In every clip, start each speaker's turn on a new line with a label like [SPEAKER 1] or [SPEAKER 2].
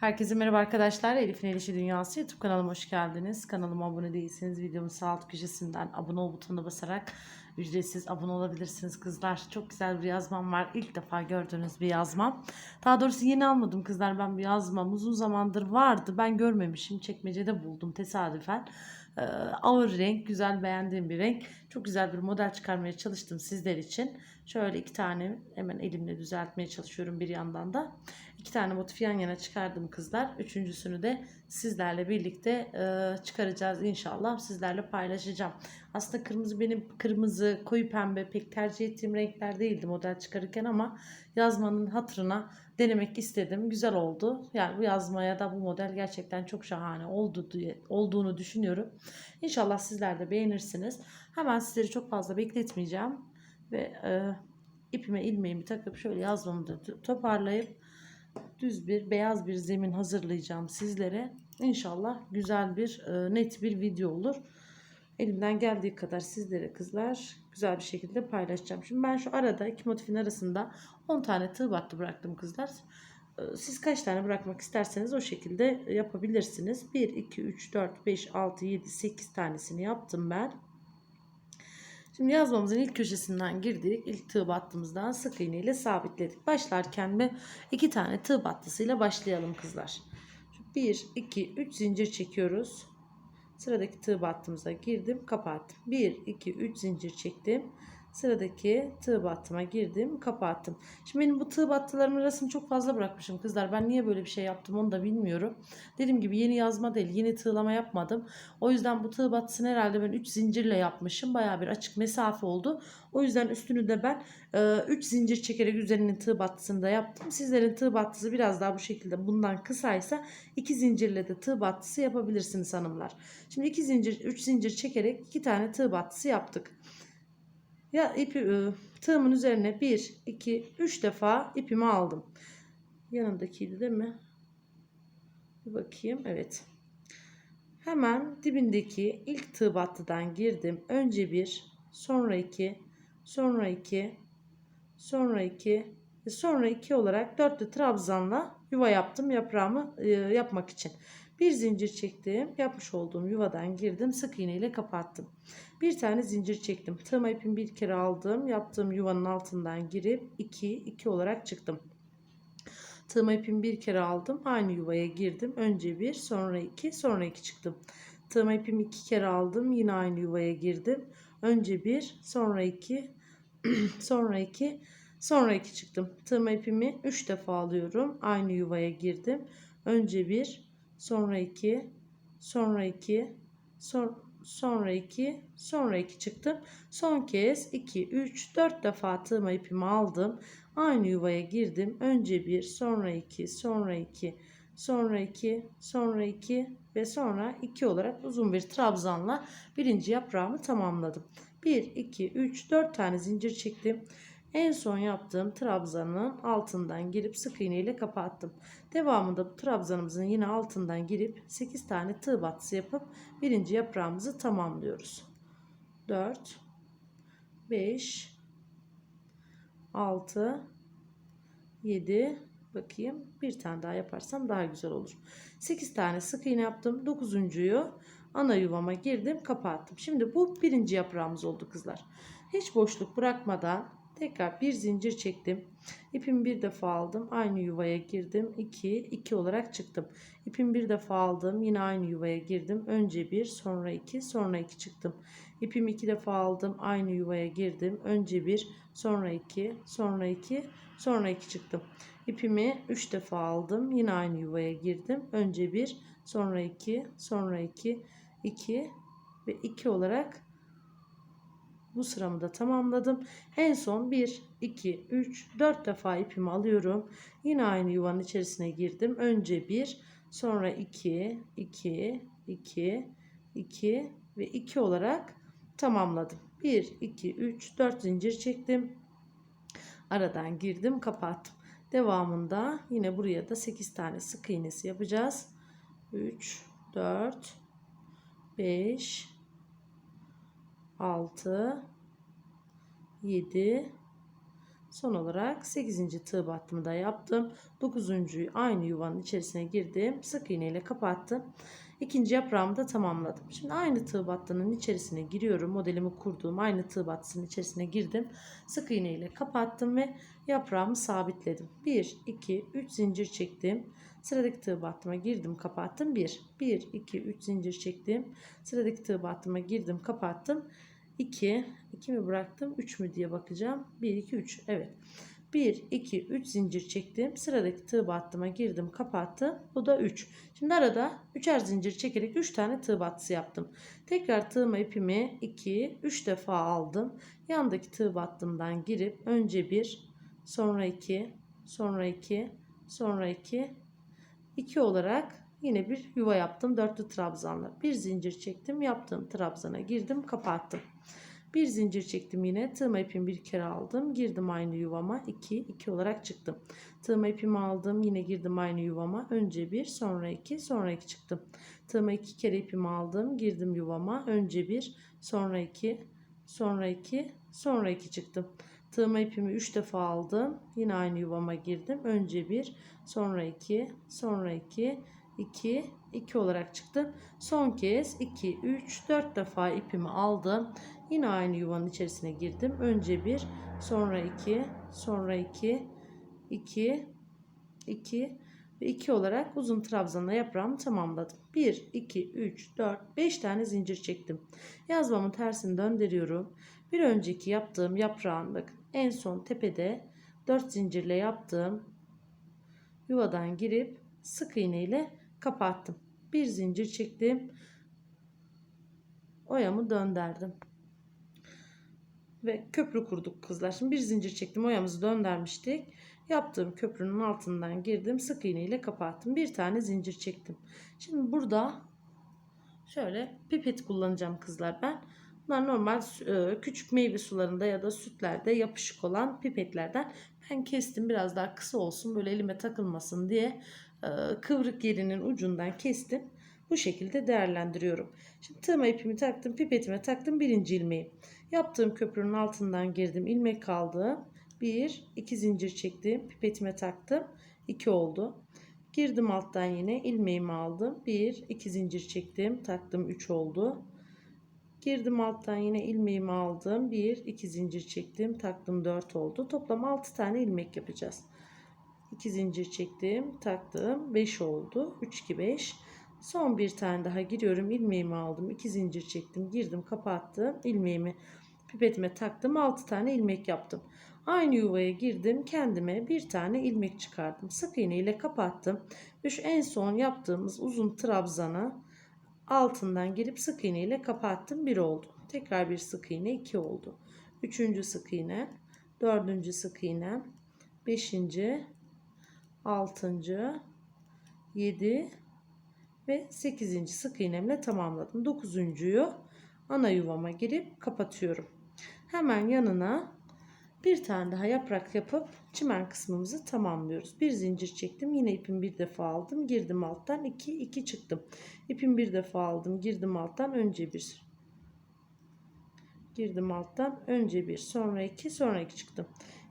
[SPEAKER 1] Herkese merhaba arkadaşlar. Elif'in Elişi Dünyası YouTube kanalıma hoş geldiniz. Kanalıma abone değilseniz videomun sağ alt köşesinden abone ol butonuna basarak ücretsiz abone olabilirsiniz kızlar. Çok güzel bir yazmam var. İlk defa gördüğünüz bir yazmam. Daha doğrusu yeni almadım kızlar ben bir yazmam. Uzun zamandır vardı. Ben görmemişim. Çekmecede buldum tesadüfen. Ee, ağır renk, güzel beğendiğim bir renk. Çok güzel bir model çıkarmaya çalıştım sizler için. Şöyle iki tane hemen elimle düzeltmeye çalışıyorum bir yandan da. İki tane motif yan yana çıkardım kızlar. Üçüncüsünü de sizlerle birlikte e, çıkaracağız inşallah. Sizlerle paylaşacağım. Aslında kırmızı benim kırmızı, koyu pembe pek tercih ettiğim renkler değildi model çıkarırken ama yazmanın hatırına denemek istedim. Güzel oldu. Yani bu yazmaya da bu model gerçekten çok şahane oldu diye olduğunu düşünüyorum. İnşallah sizler de beğenirsiniz. Hemen sizleri çok fazla bekletmeyeceğim ve e, ipime ilmeğimi takıp şöyle yazmamı da toparlayıp düz bir beyaz bir zemin hazırlayacağım sizlere. İnşallah güzel bir e, net bir video olur. Elimden geldiği kadar sizlere kızlar güzel bir şekilde paylaşacağım. Şimdi ben şu arada iki motifin arasında 10 tane tığ battı bıraktım kızlar. E, Siz kaç tane bırakmak isterseniz o şekilde yapabilirsiniz. 1, 2, 3, 4, 5, 6, 7, 8 tanesini yaptım ben. Şimdi yazmamızın ilk köşesinden girdik. İlk tığ battığımızdan sık iğne ile sabitledik. Başlarken bir iki tane tığ battısıyla başlayalım kızlar. 1, 2, 3 zincir çekiyoruz. Sıradaki tığ battığımıza girdim, kapattım. 1, 2, 3 zincir çektim. Sıradaki tığ battıma girdim, kapattım. Şimdi benim bu tığ battılarımın arasını çok fazla bırakmışım kızlar. Ben niye böyle bir şey yaptım onu da bilmiyorum. Dediğim gibi yeni yazma değil, yeni tığlama yapmadım. O yüzden bu tığ battısını herhalde ben 3 zincirle yapmışım. Baya bir açık mesafe oldu. O yüzden üstünü de ben 3 zincir çekerek üzerinin tığ battısını da yaptım. Sizlerin tığ battısı biraz daha bu şekilde bundan kısaysa 2 zincirle de tığ battısı yapabilirsiniz hanımlar. Şimdi 2 zincir, 3 zincir çekerek 2 tane tığ battısı yaptık. Ya ipi ıı, tığımın üzerine 1, 2, 3 defa ipimi aldım. Yanındakiydi değil mi? Bir bakayım. Evet. Hemen dibindeki ilk tığ battıdan girdim. Önce bir, sonra iki, sonra iki, sonra iki ve sonra iki olarak dörtlü trabzanla yuva yaptım yaprağımı e, yapmak için. Bir zincir çektim. Yapmış olduğum yuvadan girdim. Sık iğne ile kapattım. Bir tane zincir çektim. Tığma ipimi bir kere aldım. Yaptığım yuvanın altından girip 2 2 olarak çıktım. Tığma ipimi bir kere aldım. Aynı yuvaya girdim. Önce bir, sonra iki, sonra iki çıktım. Tığma ipimi iki kere aldım. Yine aynı yuvaya girdim. Önce bir, sonra iki, sonra iki, sonra iki çıktım. Tığma ipimi üç defa alıyorum. Aynı yuvaya girdim. Önce bir, sonra iki, sonra iki, sonra sonra 2, sonra 2 çıktım. Son kez 2, 3, 4 defa tığıma ipimi aldım. Aynı yuvaya girdim. Önce 1, sonra 2, sonra 2, sonra 2, sonra 2 ve sonra 2 olarak uzun bir trabzanla birinci yaprağımı tamamladım. 1, 2, 3, 4 tane zincir çektim. En son yaptığım trabzanın altından girip sık iğne ile kapattım. Devamında bu trabzanımızın yine altından girip 8 tane tığ battısı yapıp birinci yaprağımızı tamamlıyoruz. 4 5 6 7 bakayım bir tane daha yaparsam daha güzel olur. 8 tane sık iğne yaptım. 9.yu ana yuvama girdim, kapattım. Şimdi bu birinci yaprağımız oldu kızlar. Hiç boşluk bırakmadan Tekrar bir zincir çektim. İpimi bir defa aldım. Aynı yuvaya girdim. 2 2 olarak çıktım. İpimi bir defa aldım. Yine aynı yuvaya girdim. Önce bir, sonra iki, sonra iki çıktım. İpimi iki defa aldım. Aynı yuvaya girdim. Önce bir, sonra iki, sonra iki, sonra iki çıktım. İpimi üç defa aldım. Yine aynı yuvaya girdim. Önce bir, sonra iki, sonra iki, iki ve iki olarak bu sıramı da tamamladım. En son 1, 2, 3, 4 defa ipimi alıyorum. Yine aynı yuvanın içerisine girdim. Önce 1, sonra 2, 2, 2, 2 ve 2 olarak tamamladım. 1, 2, 3, 4 zincir çektim. Aradan girdim, kapattım. Devamında yine buraya da 8 tane sık iğnesi yapacağız. 3, 4, 5, 6 7 Son olarak 8. tığ battımı da yaptım. 9.'yu aynı yuvanın içerisine girdim. Sık iğne ile kapattım. İkinci yaprağımı da tamamladım. Şimdi aynı tığ battının içerisine giriyorum. Modelimi kurduğum aynı tığ battısının içerisine girdim. Sık iğne ile kapattım ve yaprağımı sabitledim. 1, 2, 3 zincir çektim. Sıradaki tığ battıma girdim kapattım. 1, 1, 2, 3 zincir çektim. Sıradaki tığ battıma girdim kapattım. 2, 2 mi bıraktım 3 mü diye bakacağım. 1, 2, 3 evet. 1, 2, 3 zincir çektim. Sıradaki tığ battıma girdim kapattım. Bu da 3. Şimdi arada 3'er zincir çekerek 3 tane tığ battısı yaptım. Tekrar tığıma ipimi 2, 3 defa aldım. Yandaki tığ battımdan girip önce 1, sonra 2, sonra 2, sonra 2, 2 olarak yine bir yuva yaptım. Dörtlü trabzanla. Bir zincir çektim. Yaptığım trabzana girdim. Kapattım. Bir zincir çektim yine. Tığma ipimi bir kere aldım. Girdim aynı yuvama. 2, 2 olarak çıktım. Tığma ipimi aldım. Yine girdim aynı yuvama. Önce bir, sonra iki, sonra iki çıktım. Tığma iki kere ipimi aldım. Girdim yuvama. Önce bir, sonra iki, sonra iki, sonra iki çıktım. Tığma ipimi 3 defa aldım. Yine aynı yuvama girdim. Önce bir, sonra iki, sonra iki, 2, 2 olarak çıktı. Son kez 2, 3, 4 defa ipimi aldım. Yine aynı yuvanın içerisine girdim. Önce 1, sonra 2, sonra 2, 2, 2 ve 2 olarak uzun trabzanla yaprağımı tamamladım. 1, 2, 3, 4, 5 tane zincir çektim. Yazmamın tersini döndürüyorum. Bir önceki yaptığım yaprağın bakın en son tepede 4 zincirle yaptığım yuvadan girip sık iğne ile kapattım. Bir zincir çektim. Oyamı döndürdüm. Ve köprü kurduk kızlar. Şimdi bir zincir çektim. Oyamızı döndürmüştük. Yaptığım köprünün altından girdim. Sık iğne ile kapattım. Bir tane zincir çektim. Şimdi burada şöyle pipet kullanacağım kızlar ben. Bunlar normal e, küçük meyve sularında ya da sütlerde yapışık olan pipetlerden. Ben kestim biraz daha kısa olsun böyle elime takılmasın diye kıvrık yerinin ucundan kestim. Bu şekilde değerlendiriyorum. Şimdi tığıma ipimi taktım, pipetime taktım birinci ilmeği. Yaptığım köprünün altından girdim, ilmek kaldı. Bir, iki zincir çektim, pipetime taktım. 2 oldu. Girdim alttan yine ilmeğimi aldım. Bir, iki zincir çektim, taktım 3 oldu. Girdim alttan yine ilmeğimi aldım. Bir, iki zincir çektim, taktım 4 oldu. Toplam 6 tane ilmek yapacağız. 2 zincir çektim taktım. 5 oldu. 3 2 5 son bir tane daha giriyorum. İlmeğimi aldım. 2 zincir çektim. Girdim kapattım. İlmeğimi pipetime taktım. 6 tane ilmek yaptım. Aynı yuvaya girdim. Kendime bir tane ilmek çıkardım. Sık iğne ile kapattım. Ve şu en son yaptığımız uzun trabzana altından girip sık iğne ile kapattım. 1 oldu. Tekrar bir sık iğne 2 oldu. Üçüncü sık iğne dördüncü sık iğne beşinci 6. 7 ve 8. sık iğnemle tamamladım. 9.yu ana yuvama girip kapatıyorum. Hemen yanına bir tane daha yaprak yapıp çimen kısmımızı tamamlıyoruz. Bir zincir çektim. Yine ipimi bir defa aldım. Girdim alttan 2 2 çıktım. İpimi bir defa aldım. Girdim alttan önce bir. Girdim alttan önce bir. Sonra 2 sonra 2 çıktım.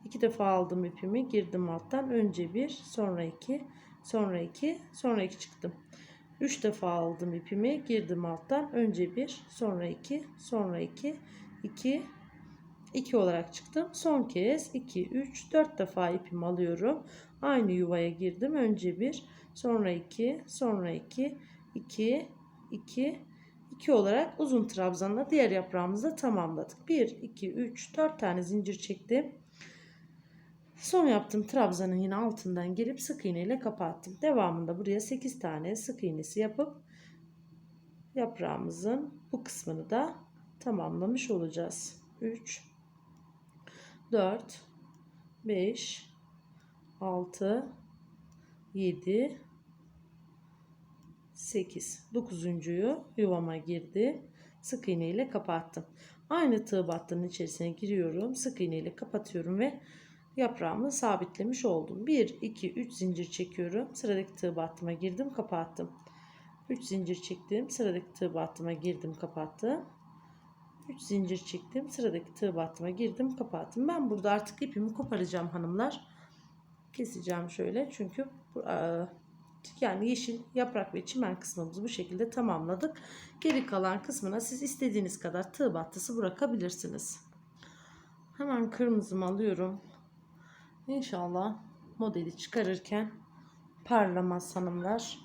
[SPEAKER 1] İki defa aldım ipimi. Girdim alttan. Önce bir, sonra iki, sonra iki, sonra iki çıktım. Üç defa aldım ipimi. Girdim alttan. Önce bir, sonra iki, sonra iki, iki, iki olarak çıktım. Son kez iki, üç, dört defa ipimi alıyorum. Aynı yuvaya girdim. Önce bir, sonra iki, sonra iki, iki, iki, 2 olarak uzun trabzanla diğer yaprağımızı tamamladık. 1, 2, 3, 4 tane zincir çektim. Son yaptığım trabzanın yine altından girip sık iğne ile kapattım. Devamında buraya 8 tane sık iğnesi yapıp yaprağımızın bu kısmını da tamamlamış olacağız. 3 4 5 6 7 8 9.yu yuvama girdi. Sık iğne ile kapattım. Aynı tığ battının içerisine giriyorum. Sık iğne ile kapatıyorum ve yaprağımı sabitlemiş oldum. 1, 2, 3 zincir çekiyorum. Sıradaki tığ battıma girdim kapattım. 3 zincir çektim. Sıradaki tığ battıma girdim kapattım. 3 zincir çektim. Sıradaki tığ battıma girdim, kapattım. Ben burada artık ipimi koparacağım hanımlar. Keseceğim şöyle çünkü eee, yani yeşil yaprak ve çimen kısmımızı bu şekilde tamamladık. Geri kalan kısmına siz istediğiniz kadar tığ battısı bırakabilirsiniz. Hemen kırmızımı alıyorum. İnşallah modeli çıkarırken parlamaz hanımlar.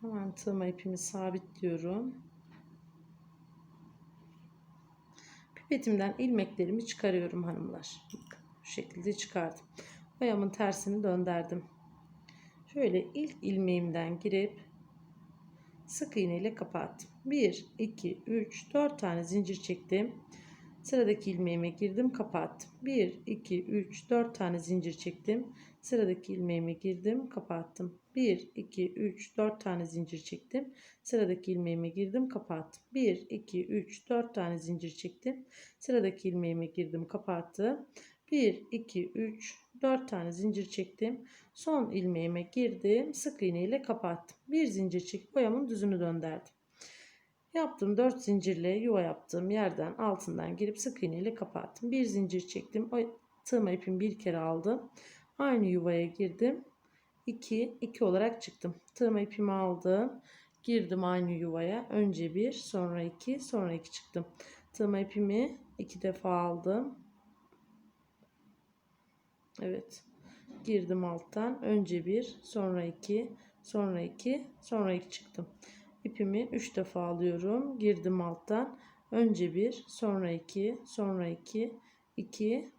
[SPEAKER 1] Hemen tığıma ipimi sabitliyorum. Pipetimden ilmeklerimi çıkarıyorum hanımlar. Bu şekilde çıkardım. Boyamın tersini döndürdüm. Şöyle ilk ilmeğimden girip sık iğne ile kapattım. 1, 2, 3, 4 tane zincir çektim. Sıradaki ilmeğime girdim kapattım. 1, 2, 3, 4 tane zincir çektim. Sıradaki ilmeğime girdim kapattım. 1, 2, 3, 4 tane zincir çektim. Sıradaki ilmeğime girdim kapattım. 1, 2, 3, 4 tane zincir çektim. Sıradaki ilmeğime girdim kapattım. 1, 2, 3, 4 tane zincir çektim. Son ilmeğime girdim. Sık iğne ile kapattım. Bir zincir çekip boyamın düzünü döndürdüm. Yaptım 4 zincirle yuva yaptığım yerden altından girip sık iğne ile kapattım. Bir zincir çektim. O tığıma ipimi bir kere aldım. Aynı yuvaya girdim. 2 2 olarak çıktım. Tığıma ipimi aldım. Girdim aynı yuvaya. Önce bir, sonra iki, sonra iki çıktım. Tığıma ipimi iki defa aldım. Evet. Girdim alttan. Önce bir, sonra iki, sonra iki, sonra iki çıktım. İpimi 3 defa alıyorum. Girdim alttan. Önce bir, sonra iki, sonra iki, iki,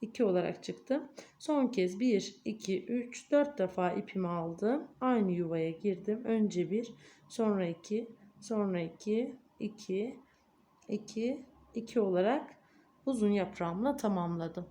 [SPEAKER 1] iki olarak çıktım. Son kez 1, 2, 3, 4 defa ipimi aldım. Aynı yuvaya girdim. Önce bir, sonra iki, sonra iki, iki, iki, iki olarak uzun yaprağımla tamamladım.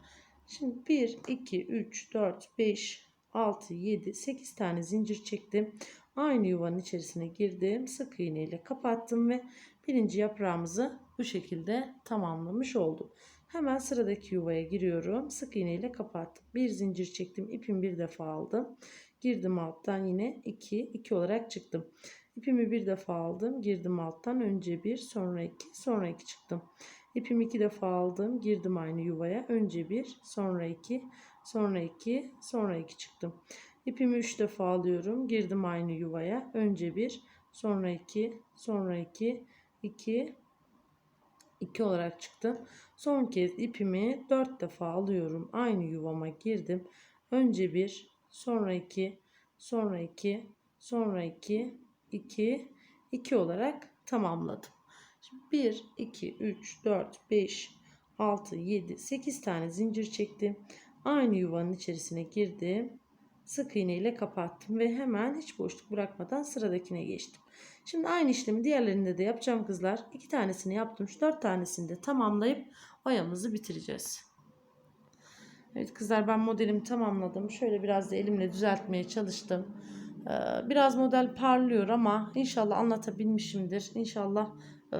[SPEAKER 1] Şimdi 1, 2, 3, 4, 5, 6, 7, 8 tane zincir çektim. Aynı yuvanın içerisine girdim. Sık iğne ile kapattım ve birinci yaprağımızı bu şekilde tamamlamış olduk. Hemen sıradaki yuvaya giriyorum. Sık iğne ile kapattım. Bir zincir çektim. İpimi bir defa aldım. Girdim alttan yine 2, 2 olarak çıktım. İpimi bir defa aldım. Girdim alttan. Önce bir, sonra iki, sonra iki çıktım. İpimi iki defa aldım. Girdim aynı yuvaya. Önce bir, sonra iki, sonra iki, sonra iki çıktım. İpimi üç defa alıyorum. Girdim aynı yuvaya. Önce bir, sonra iki, sonra iki, iki, iki olarak çıktı. Son kez ipimi dört defa alıyorum. Aynı yuvama girdim. Önce bir, sonra iki, sonra iki, sonra iki, iki, iki olarak tamamladım. Şimdi 1, 2, 3, 4, 5, 6, 7, 8 tane zincir çektim. Aynı yuvanın içerisine girdim. Sık iğne ile kapattım ve hemen hiç boşluk bırakmadan sıradakine geçtim. Şimdi aynı işlemi diğerlerinde de yapacağım kızlar. 2 tanesini yaptım. 4 tanesini de tamamlayıp oyamızı bitireceğiz. Evet kızlar ben modelimi tamamladım. Şöyle biraz da elimle düzeltmeye çalıştım. Ee, Biraz model parlıyor ama inşallah anlatabilmişimdir. İnşallah e,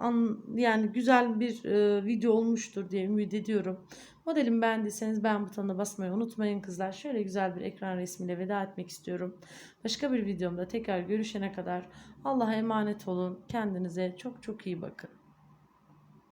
[SPEAKER 1] an, yani güzel bir e, video olmuştur diye ümit ediyorum. Modelimi beğendiyseniz beğen butonuna basmayı unutmayın kızlar. Şöyle güzel bir ekran resmiyle veda etmek istiyorum. Başka bir videomda tekrar görüşene kadar Allah'a emanet olun. Kendinize çok çok iyi bakın.